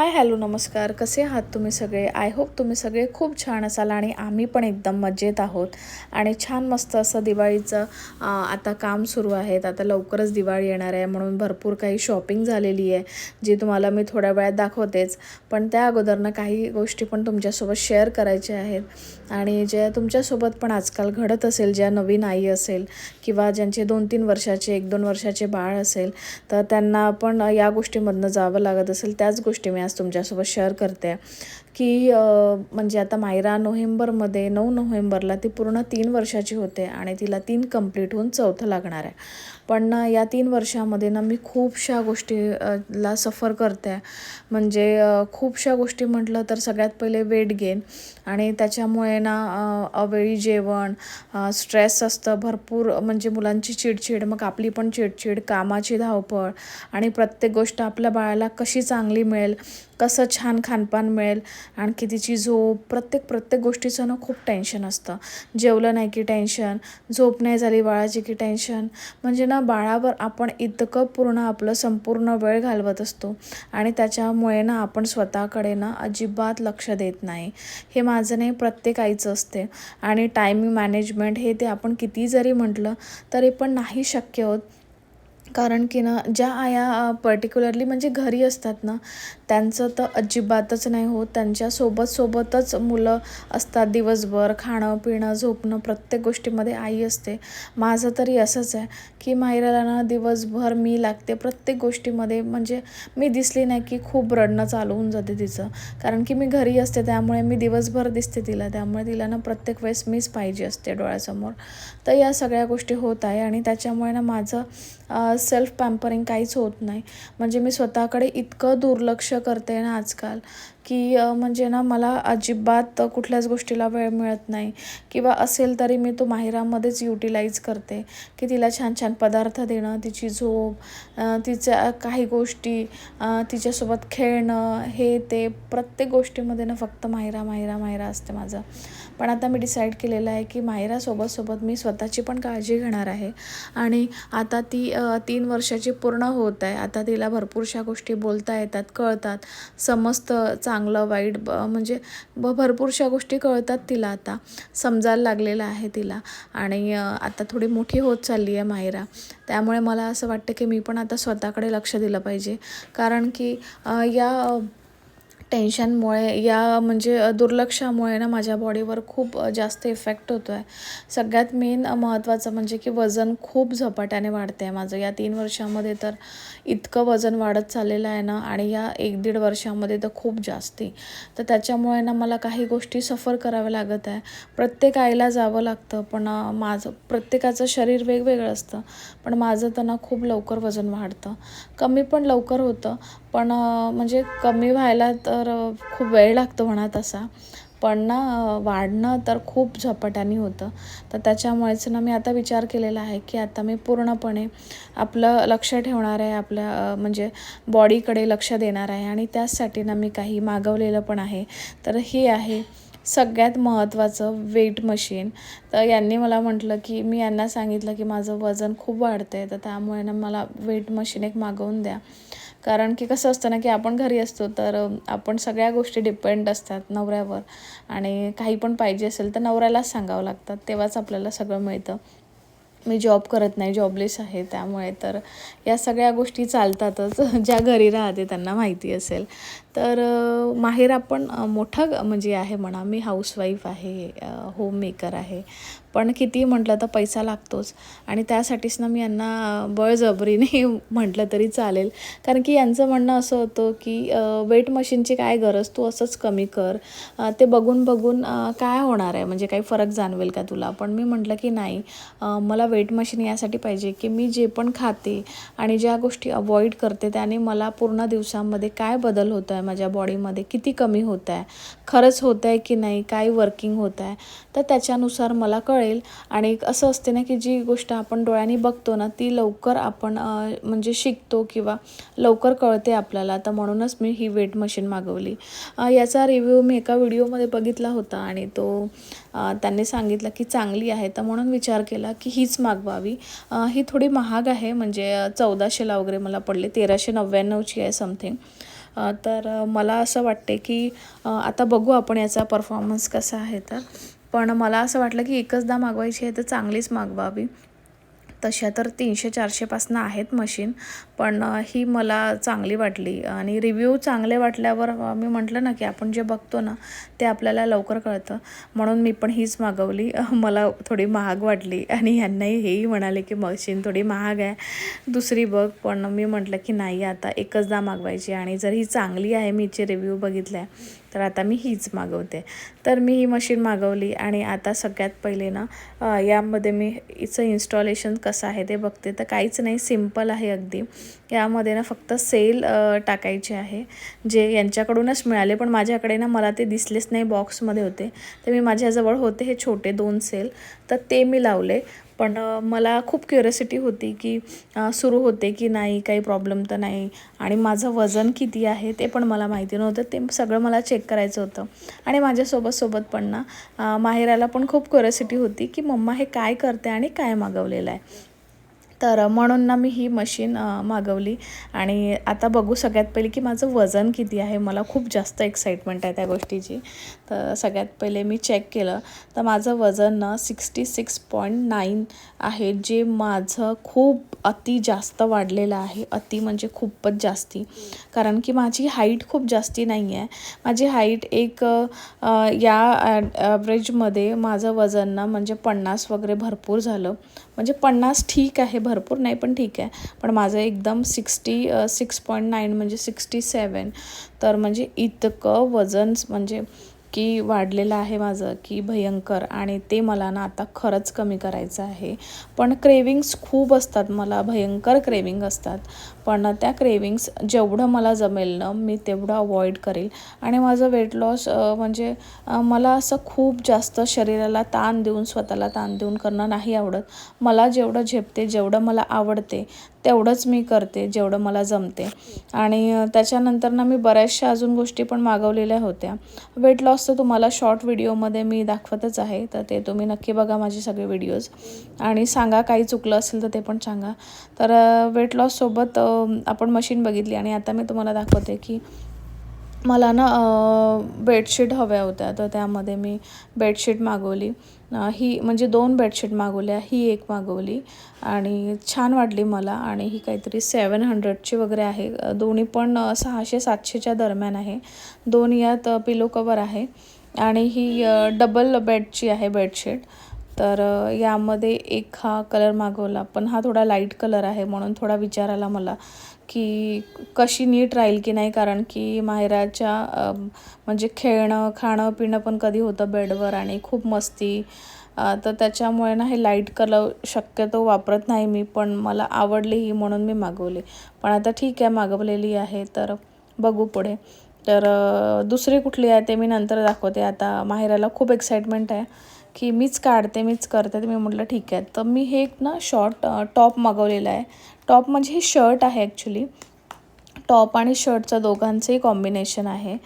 Hi hello नमस्कार. कसे आहात तुम्ही सगळे? आय होप तुम्ही सगळे खूप छान असाल आणि आम्ही पण एकदम मजेत आहोत. आणि छान मस्त असं दिवाळीचं आता काम सुरू आहेत. आता लवकरच दिवाळी येणार आहे. म्हणून भरपूर काही शॉपिंग झालेली आहे जी तुम्हाला मी थोड्या वेळात दाखवतेच. पण त्या अगोदरनं काही गोष्टी पण तुमच्यासोबत शेअर करायच्या आहेत. आणि ज्या तुमच्यासोबत पण आजकाल घडत असेल ज्या नवीन आई असेल किंवा ज्यांचे दोन तीन वर्षाचे एक दोन वर्षाचे बाळ असेल तर त्यांना पण या गोष्टीमधनं जावं लागत असेल. त्याच गोष्टी मी आज तुमच्यासोबत शेअर करते. की म्हणजे आता मायरा नोव्हेंबरमध्ये नऊ नोव्हेंबरला ती पूर्ण तीन वर्षाची होते आणि तिला तीन कंप्लीट होऊन चौथं लागणार आहे. पण ना या तीन वर्षामध्ये ना मी खूपशा गोष्टी ला सफर करते. म्हणजे खूपशा गोष्टी म्हटलं तर सगळ्यात पहिले वेट गेन आणि त्याच्यामुळे ना अवेळी जेवण स्ट्रेस असतं भरपूर म्हणजे मुलांची चिडचिड मग आपली पण चिडचिड कामाची धावपळ आणि प्रत्येक गोष्ट आपल्या बाळाला कशी चांगली मिळेल कसं छान खानपान मिळेल आणखी तिची झोप प्रत्येक प्रत्येक गोष्टीचं ना खूप टेन्शन असतं. जेवलं नाही की टेन्शन झोप नाही झाली बाळाची की टेन्शन म्हणजे ना बाळावर आपण इतकं पूर्ण आपलं संपूर्ण वेळ घालवत असतो आणि त्याच्यामुळे ना आपण स्वतःकडे ना अजिबात लक्ष देत नाही. हे माझं नाही प्रत्येक आईचं असते. आणि टायमिंग मॅनेजमेंट हे ते आपण किती जरी म्हटलं तरी पण नाही शक्य होत. कारण की ना ज्या आया पर्टिक्युलरली म्हणजे घरी असतात ना त्यांचं तर अजिबातच नाही होत. त्यांच्यासोबत सोबतच मुलं असतात दिवसभर खाणं पिणं झोपणं प्रत्येक गोष्टीमध्ये आई असते. माझं तरी असंच आहे की मायराला ना दिवसभर मी लागते प्रत्येक गोष्टीमध्ये. म्हणजे मी दिसली नाही की खूप रडणं चालू होऊन जाते तिचं. कारण की मी घरी असते त्यामुळे मी दिवसभर दिसते तिला. त्यामुळे तिला ना प्रत्येक वेळेस मीच पाहिजे असते डोळ्यासमोर. तर या सगळ्या गोष्टी होत आहे आणि त्याच्यामुळे ना माझं सेल्फ पॅम्परिंग काहीच होत नाही. म्हणजे मी स्वतःकडे इतकं दुर्लक्ष करते ना आजकाल. की म्हणजे ना मला अजिबात कुठल्याच गोष्टीला वेळ मिळत नाही. किंवा असेल तरी मी तो माहिरामध्येच युटिलाइज करते. की तिला छान छान पदार्थ देणं तिची झोप तिच्या काही गोष्टी तिच्यासोबत खेळणं हे ते प्रत्येक गोष्टीमध्ये ना फक्त माहिरा माहिरा माहिरा असते माझं. पण आता मी डिसाईड केलेलं आहे की माहिरासोबत सोबत मी स्वतःची पण काळजी घेणार आहे. आणि आता ती तीन वर्षाची पूर्ण होत आहे. आता तिला भरपूरशा गोष्टी बोलता येतात कळतात. समजतं चांगलं वाईट ब म्हणजे ब भरपूरशा गोष्टी कळतात तिला आता. समजायला लागलेलं आहे तिला. आणि आता थोडी मोठी होत चालली आहे मायरा त्यामुळे मला असं वाटतं की मी पण आता स्वतःकडे लक्ष दिलं पाहिजे. कारण की या टेन्शनमुळे या म्हणजे दुर्लक्षामुळे ना माझ्या बॉडीवर खूप जास्त इफेक्ट होतो आहे सगळ्यात मेन महत्त्वाचं म्हणजे की वजन खूप झपाट्याने वाढते आहे माझं. या तीन वर्षामध्ये तर इतकं वजन वाढत चाललेलं आहे ना आणि या एक दीड वर्षामध्ये तर खूप जास्ती. तर त्याच्यामुळे ना मला काही गोष्टी सफर कराव्या लागत आहे. प्रत्येक आईला जावं लागतं पण माझं प्रत्येकाचं शरीर वेगवेगळं असतं पण माझं तर ना खूप लवकर वजन वाढतं. कमी पण लवकर होतं पण म्हणजे कमी व्हायला तर तर खूप वेळ लागतो म्हणा तसा पण ना वाढणं तर खूप झपाट्याने होतं. तर त्याच्यामुळेच ना मी आता विचार केलेला आहे की आता मी पूर्णपणे आपलं लक्ष ठेवणार आहे आपल्या म्हणजे बॉडीकडे लक्ष देणार आहे आणि त्याचसाठी ना मी काही मागवलेलं पण आहे. तर हे आहे सगळ्यात महत्त्वाचं वेट मशीन. तर यांनी मला म्हटलं की मी यांना सांगितलं की माझं वजन खूप वाढतं आहे तर त्यामुळे ना मला वेट मशीन एक मागवून द्या. कारण की कसं असतं ना की आपण घरी असतो तर आपण सगळ्या गोष्टी डिपेंड असतात नवऱ्यावर. आणि काही पण पाहिजे असेल तर नवऱ्यालाच सांगावं लागतात तेव्हाच आपल्याला सगळं मिळतं. मी जॉब करत नाही जॉबलेस आहे त्यामुळे तर या सगळ्या गोष्टी चालतातच. ज्या घरी राहते त्यांना माहिती असेल. तर माहेर आपण मोठा ग- म्हणजे आहे म्हणा मी हाऊसवाईफ आहे होम मेकर आहे. पण किती म्हटलं तर पैसा लागतोच. आणि त्यासाठीच ना मी यांना बळजबरीने म्हटलं तरी चालेल. कारण की यांचं म्हणणं असं होतं की वेट मशीनची काय गरज? तू असंच कमी कर. ते बघून बघून काय होणार आहे? म्हणजे काही फरक जाणवेल का तुला? पण मी म्हटलं की नाही. मला वेट मशीन यासाठी पाहिजे की मी जे पण खाते आणि ज्या गोष्टी अवॉइड करते त्याने मला पूर्ण दिवसामध्ये काय बदल होत आहे माझ्या बॉडीमध्ये किती कमी होत आहे खरंच होत आहे की नाही काय वर्किंग होत आहे तर त्याच्यानुसार मला कळेल. आणि असं असते ना की जी गोष्ट आपण डोळ्यांनी बघतो ना ती लवकर आपण म्हणजे शिकतो किंवा लवकर कळते आपल्याला. तर म्हणूनच मी ही वेट मशीन मागवली. याचा रिव्ह्यू मी एका व्हिडिओमध्ये बघितला होता आणि तो त्यांनी सांगितलं की चांगली आहे. तर म्हणून विचार केला की हीच मागवावी. ही थोडी महाग आहे म्हणजे चौदाशेला वगैरे मला पडले तेराशे नव्याण्णवची आहे समथिंग तर मला असं वाटते की आता बघू आपण याचा परफॉर्मन्स कसा आहे तर. पण मला असं वाटलं की एकचदा मागवायची आहे तर चांगलीच मागवावी. तशा तर तीनशे चारशेपासनं आहेत मशीन पण ही मला चांगली वाटली. आणि रिव्ह्यू चांगले वाटल्यावर मी म्हटलं ना की आपण जे बघतो ना ते आपल्याला लवकर कळतं. म्हणून मी पण हीच मागवली. मला थोडी महाग वाटली. आणि ह्यांनाही हेही म्हणाले की मशीन थोडी महाग आहे. दुसरी बघ. पण मी म्हटलं की नाही आता एकचदा मागवायची. आणि जर ही चांगली आहे मी हिचे रिव्ह्यू बघितले आहे तर आता मी हीच मागवते. तर मी ही मशीन मागवली आणि आता सगळ्यात पहिले ना यामध्ये मी हिचं इन्स्टॉलेशन कसं आहे ते बघते. तर काहीच नाही सिंपल आहे अगदी. यामध्ये ना फक्त सेल टाकायचे आहे जे यांच्याकडूनच मिळाले. पण माझ्याकडे ना मला ते दिसलेच नाही बॉक्समध्ये होते. तर मी माझ्याजवळ होते हे छोटे दोन सेल तर ते मी लावले. पण मला खूप क्युरिसिटी होती की सुरू होते की नाही काही प्रॉब्लेम तर नाही. आणि माझं वजन किती आहे ते पण मला माहिती नव्हतं. ते सगळं मला चेक करायचं होतं. आणि माझ्यासोबत सोबत पण ना माहेराला पण खूप क्युरिसिटी होती की मम्मा हे काय करते आणि काय मागवलेलं आहे. तर म्हणून ना मी ही मशीन मागवली. आणि आता बघू सगळ्यात पहिले की माझं वजन किती आहे. मला खूप जास्त एक्साइटमेंट आहे त्या गोष्टीची. तर सगळ्यात पहिले मी चेक केलं. तर माझं वजन ना सिक्स्टी सिक्स पॉईंट नाईन आहे जे माझं खूप अति जास्त वाढलेलं आहे. अति म्हणजे खूपच जास्ती. कारण की माझी हाईट खूप जास्ती नाही आहे माझी हाईट एक या ॲव्हरेजमध्ये माझं वजन ना म्हणजे पन्नास वगैरे भरपूर झालं. म्हणजे पन्नास ठीक आहे भरपूर नाही पण ठीक आहे. पण माझं एकदम सिक्स्टी सिक्स पॉईंट नाईन म्हणजे सिक्स्टी सेवन तर म्हणजे इतकं वजन म्हणजे की वाढलेलं आहे माझं की भयंकर. आणि ते मला ना आता खरंच कमी करायचं आहे. पण क्रेविंग्स खूप असतात मला भयंकर क्रेविंग असतात. पण त्या क्रेविंग्स जेवढं मला जमेल ना मी तेवढं अवॉइड करेल. आणि माझं वेट लॉस म्हणजे मला असं खूप जास्त शरीराला ताण देऊन स्वतःला ताण देऊन करणं नाही आवडत. मला जेवढं झेपते जेवढं मला आवडते तेवढंच मी करते जेवढं मला जमते. आणि त्याच्यानंतर ना मी बऱ्याचशा अजून गोष्टी पण मागवलेल्या होत्या. वेट लॉसचं तुम्हाला शॉर्ट व्हिडिओमध्ये मी दाखवतच आहे तर ते तुम्ही नक्की बघा माझे सगळे व्हिडिओज आणि सांगा काही चुकलं असेल तर ते पण सांगा. तर वेट लॉससोबत आपण मशीन बघितली आणि आता मी तुम्हाला दाखवते की मला ना बेडशीट हव्या होत्या. तर त्यामध्ये मी बेडशीट मागवली. ही म्हणजे दोन बेडशीट मागवल्या ही एक मागवली आणि छान वाटली मला आणि ही काहीतरी सेवन हंड्रेडची वगैरे आहे. दोन्ही पण सहाशे सातशेच्या दरम्यान आहे. दोन यात पिलो कवर आहे आणि ही डबल बेडची आहे बेडशीट तर यामध्ये एक हा कलर मागवला पण हा थोडा लाइट कलर आहे म्हणून थोडा विचार आला मला की कशी नीट राहील की नाही? कारण की माहेराच्या म्हणजे खेळणं खाणं पिणं पण कधी होतं बेडवर आणि खूप मस्ती. तर त्याच्यामुळे ना हे लाइट कलर शक्यतो वापरत नाही मी पण मला आवडली ही म्हणून मी मागवली. पण आता ठीक आहे मागवलेली आहे तर बघू पुढे. तर दुसरी कुठली आहे ते मी नंतर दाखवते. आता माहेराला खूप एक्साइटमेंट आहे. की मीच काढते मीच करते. तर मी म्हटलं ठीक आहे. तर मी हे एक ना शॉर्ट टॉप मागवलेला आहे. टॉप म्हणजे हे शर्ट आहे ॲक्च्युली टॉप आणि शर्टचं दोघांचंही कॉम्बिनेशन आहे.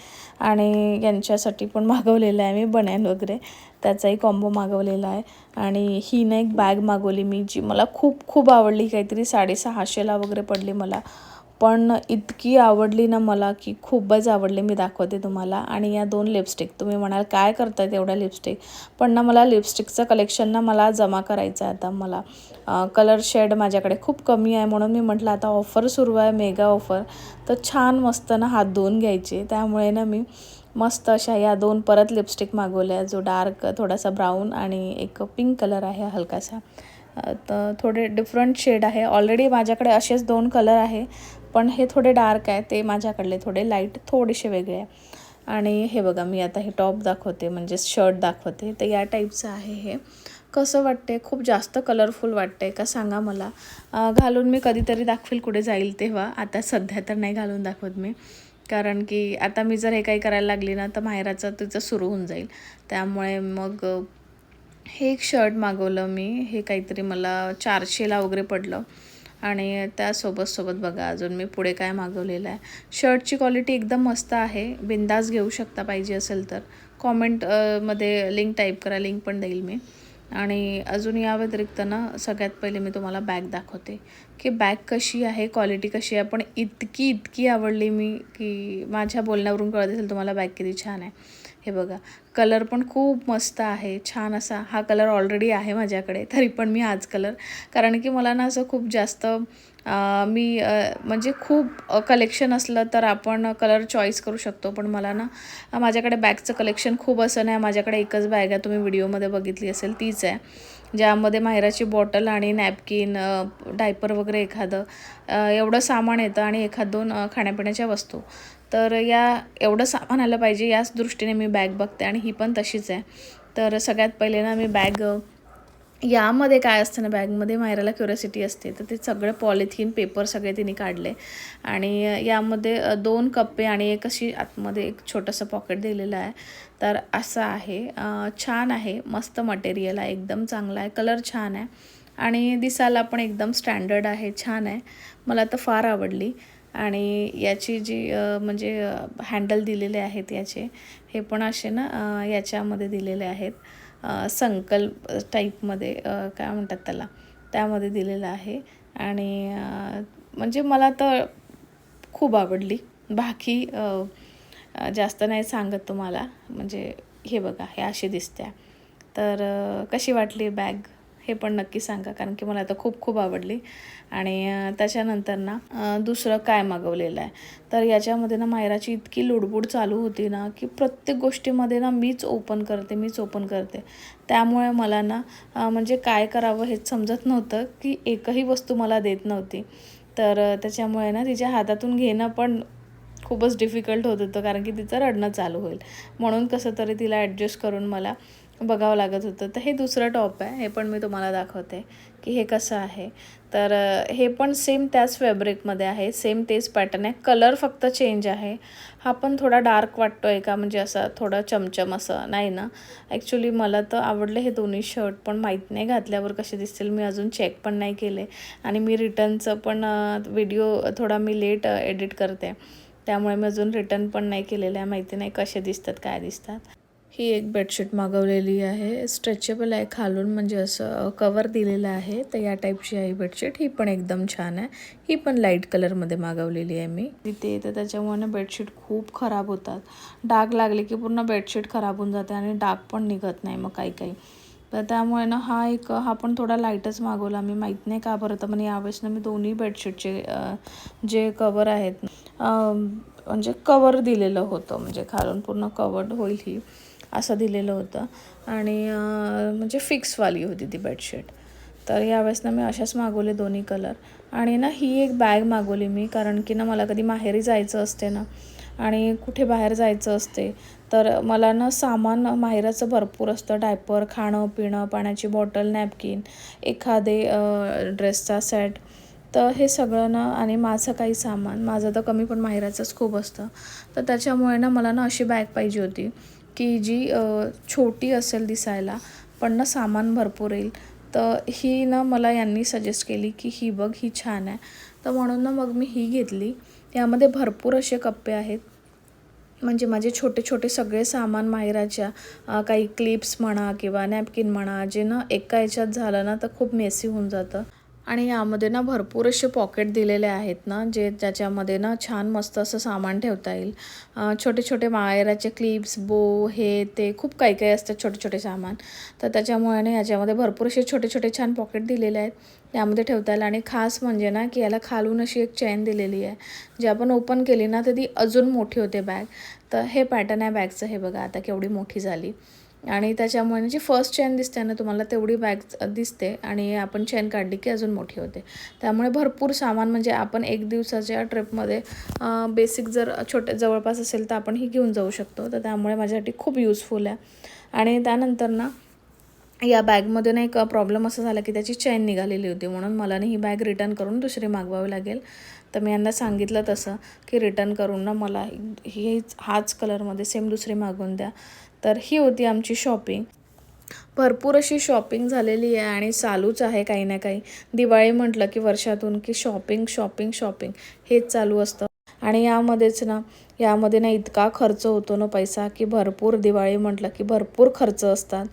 आणि यांच्यासाठी पण मागवलेलं आहे मी बन्यान वगैरे. त्याचाही कॉम्बो मागवलेला आहे. आणि ही ना एक बॅग मागवली मी जी मला खूप खूप आवडली. काहीतरी साडेसहाशेला वगैरे पडली मला. पण इतकी आवडली ना मला की खूपच आवडली मी दाखवते तुम्हाला. आणि या दोन लिपस्टिक तुम्ही म्हणाल काय करतायत एवढ्या लिपस्टिक पण ना मला लिपस्टिकचं कलेक्शन ना मला जमा करायचं आहे आता मला. कलर शेड माझ्याकडे खूप कमी आहे म्हणून मी म्हटलं आता ऑफर सुरू आहे मेगा ऑफर तर छान मस्त ना हात धुवून घ्यायचे. त्यामुळे ना मी मस्त अशा या दोन परत लिपस्टिक मागवल्या जो डार्क थोडासा ब्राऊन आणि एक पिंक कलर आहे हलकासा. तर थोडे डिफरंट शेड आहे. ऑलरेडी माझ्याकडे असेच दोन कलर आहे. पण हे थोडे डार्क आहे ते माझ्याकडले थोडे लाइट थोडेसे वेगळे आहे. आणि हे बघा मी आता हे टॉप दाखवते म्हणजे शर्ट दाखवते. तर या टाईपचं आहे हे. कसं वाटते खूप जास्त कलरफुल वाटते का सांगा मला. घालून मी कधीतरी दाखवेल कुठे जाईल तेव्हा. आता सध्या तर नाही घालून दाखवत मी. कारण की आता मी जर हे काही करायला लागली ना तर माहेराचं तिचं सुरू होऊन जाईल. त्यामुळे मग हे एक शर्ट मागवलं मी. हे काहीतरी मला चारशेला वगैरे पडलं. आणि त्यासोबत सोबत बघा अजून मी पुढे काय मागवलेलं आहे. शर्टची क्वालिटी एकदम मस्त आहे. बिंदास घेऊ शकता पाहिजे असेल तर. कॉमेंटमध्ये लिंक टाईप करा लिंक पण देईल मी. आणि अजून या व्यतिरिक्त ना सगळ्यात पहिले मी तुम्हाला बॅग दाखवते. की बॅग कशी आहे क्वालिटी कशी आहे पण इतकी इतकी आवडली मी की माझ्या बोलण्यावरून कळत असेल तुम्हाला बॅग किती छान आहे. हे बघा कलर पण खूप मस्त आहे छान असा हा कलर ऑलरेडी आहे माझ्याकडे तरी पण मी हाच कलर कारण की मला ना असं खूप जास्त मी म्हणजे खूप कलेक्शन असलं तर आपण कलर चॉईस करू शकतो. पण मला ना माझ्याकडे बॅगचं कलेक्शन खूप असं नाही माझ्याकडे एकच बॅग आहे तुम्ही व्हिडिओमध्ये बघितली असेल तीच आहे. ज्यामध्ये माहेराची बॉटल आणि नॅपकिन डायपर वगैरे एखादं एवढं सामान येतं आणि एखाद दोन खाण्यापिण्याच्या वस्तू. तर या एवढं सामान आलं पाहिजे याच दृष्टीने मी बॅग बघते आणि ही पण तशीच आहे. तर सगळ्यात पहिले ना मी बॅग यामध्ये काय असतं ना बॅगमध्ये मायराला क्युरियोसिटी असते तर ते सगळं पॉलिथिन पेपर सगळे तिने काढले. आणि यामध्ये दोन कप्पे आणि एक अशी आतमध्ये एक छोटंसं पॉकेट दिलेलं आहे. तर असं आहे. छान आहे. मस्त मटेरियल आहे. एकदम चांगला आहे. कलर छान आहे. आणि दिसायला पण एकदम स्टँडर्ड आहे. छान आहे. मला तर फार आवडली. आणि याची जी म्हणजे हँडल दिलेले आहेत याचे हे पण असे ना याच्यामध्ये दिलेले आहेत. संकल्प टाईपमध्ये काय म्हणतात त्याला त्यामध्ये दिलेलं आहे. आणि म्हणजे मला तर खूप आवडली. बाकी जास्त नाही सांगत तुम्हाला. म्हणजे हे बघा हे अशी दिसते तर कशी वाटली बॅग? हे पण नक्की सांगा कारण की मला तर खूप खूप आवडली. आणि त्याच्यानंतर ना दुसरं काय मागवलेलं आहे? तर याच्यामध्ये ना मायराची इतकी लुडबुड चालू होती ना की प्रत्येक गोष्टीमध्ये ना मीच ओपन करते मीच ओपन करते. त्यामुळे मला ना म्हणजे काय करावं हेच समजत नव्हतं की एकही वस्तू मला देत नव्हती. तर त्याच्यामुळे ना तिच्या हातातून घेणं पण खूपच डिफिकल्ट होत होतं कारण की तिचं रडणं चालू होईल. म्हणून कसं तरी तिला ॲडजस्ट करून मला बघावं लागत होतं. तर हे दुसरं टॉप आहे. हे पण मी तुम्हाला दाखवते की हे कसं आहे. तर हे पण सेम त्याच फॅब्रिकमध्ये आहे. सेम तेच पॅटर्न आहे. कलर फक्त चेंज आहे. हा पण थोडा डार्क वाटतो आहे का? म्हणजे असा थोडा चमचम असं नाही ना? ॲक्च्युली मला तर आवडले हे दोन्ही शर्ट पण माहीत नाही घातल्यावर कसे दिसतील. मी अजून चेक पण नाही केले. आणि मी रिटर्नचं पण व्हिडिओ थोडा मी लेट एडिट करते. त्यामुळे मी अजून रिटर्न पण नाही केलेलं. आहे माहिती नाही कसे दिसतात काय दिसतात. ही एक बेडशीट मागवलेली आहे. स्ट्रेचेबल आहे खालून म्हणजे असं कवर दिलेलं आहे. तर या टाईपची आहे बेडशीट ही पण एकदम छान आहे. ही पण लाइट कलरमध्ये मागवलेली आहे मी. तिथे तर त्याच्यामुळे ना बेडशीट खूप खराब होतात. डाग लागले की पूर्ण बेडशीट खराब होऊन जाते आणि डाग पण निघत नाही मग काही काही. तर त्यामुळे ना हा एक हा पण थोडा लाईटच मागवला मी. माहीत नाही का बरं तर म्हणजे यावेळेस ना मी दोन्ही बेडशीटचे जे कवर आहेत म्हणजे कवर दिलेलं होतं. म्हणजे खालून पूर्ण कवर्ड होईल ही. असं दिलेलं होतं. आणि म्हणजे फिक्सवाली होती ती बेडशीट तर यावेळेस ना मी अशाच मागवले दोन्ही कलर आणि ना ही एक बॅग मागवली मी कारण की ना मला कधी माहेरी जायचं असते ना आणि कुठे बाहेर जायचं असते तर मला ना सामान माहेराचं भरपूर असतं. डायपर खाणं पिणं पाण्याची बॉटल नॅपकिन एखादे ड्रेसचा सेट तर हे सगळं ना आणि माझं काही सामान माझं तर कमी पण माहेराचंच खूप असतं. तर त्याच्यामुळे ना मला ना अशी बॅग पाहिजे होती. की जी छोटी असेल दिसायला पण ना सामान भरपूर येईल. तर ही ना मला यांनी सजेस्ट केली की ही बघ ही छान आहे. तर म्हणून ना मग मी ही घेतली. यामध्ये भरपूर असे कप्पे आहेत. म्हणजे माझे छोटे छोटे सगळे सामान माहेराच्या काही क्लिप्स म्हणा किंवा नॅपकिन म्हणा जे ना एका याच्यात झालं ना तर खूप मेसी होऊन जातं. आणि यामध्ये ना भरपूर असे पॉकेट दिलेले आहेत ना जे ज्याच्यामध्ये ना छान मस्त असं सामान ठेवता येईल. छोटे छोटे माहेराचे क्लिप्स बो हे ते खूप काही काही असतात छोटे छोटे सामान. तर त्याच्यामुळे ना याच्यामध्ये भरपूर असे छोटे छोटे छान पॉकेट दिलेले आहेत. त्यामध्ये ठेवता येईल आणि खास म्हणजे ना की याला खालून अशी एक चैन दिलेली आहे. जी आपण ओपन केली ना तर ती अजून मोठी होते बॅग तर हे पॅटर्न आहे बॅगचं हे बघा आता केवढी मोठी झाली. आणि त्याच्यामुळे जी फर्स्ट चेन दिसते ना तुम्हाला तेवढी बॅग दिसते आणि आपण चेन काढली की अजून मोठी होते. त्यामुळे भरपूर सामान म्हणजे आपण एक दिवसाच्या ट्रिपमध्ये बेसिक जर छोटे जवळपास असेल तर आपण ही घेऊन जाऊ शकतो. तर त्यामुळे माझ्यासाठी खूप युजफुल आहे. आणि त्यानंतर ना या बॅगमध्ये ना एक प्रॉब्लेम असा झाला की त्याची चेन निघालेली होती. म्हणून मला ना ही बॅग रिटर्न करून दुसरी मागवावी लागेल. तर मी यांना सांगितलं तसं की रिटर्न करून ना मला हीच हाच कलरमध्ये सेम दुसरी मागवून द्या. तर ही होती आमची शॉपिंग भरपूर अशी शॉपिंग झालेली आहे आणि चालूच आहे काही ना काही. दिवाळी म्हटलं की वर्षातून की शॉपिंग शॉपिंग शॉपिंग हेच चालू असतं. आणि यामध्येच ना यामध्ये ना इतका खर्च होतो ना पैसा की भरपूर दिवाळी म्हटलं की भरपूर खर्च असतात.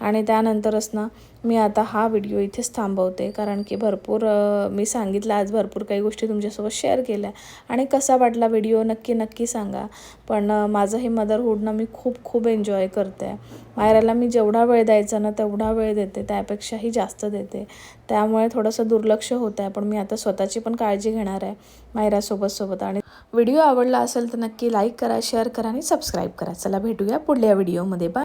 आणि त्यानंतरच ना मी आता हा व्हिडिओ इथेच थांबवते. कारण की भरपूर मी सांगितलं आज भरपूर काही गोष्टी तुमच्यासोबत शेअर केल्या. आणि कसा वाटला व्हिडिओ नक्की नक्की सांगा. पण माझं हे मदरहूडनं मी खूप खूप एन्जॉय करते. मायराला मी जेवढा वेळ द्यायचा ना तेवढा वेळ देते. त्यापेक्षाही जास्त देते. त्यामुळे थोडंसं दुर्लक्ष होत आहे पण मी आता स्वतःची पण काळजी घेणार आहे मायरासोबत सोबत. आणि व्हिडिओ आवडला असेल तर नक्की लाईक करा शेअर करा आणि सबस्क्राईब करा. चला भेटूया पुढल्या व्हिडिओमध्ये. बाय.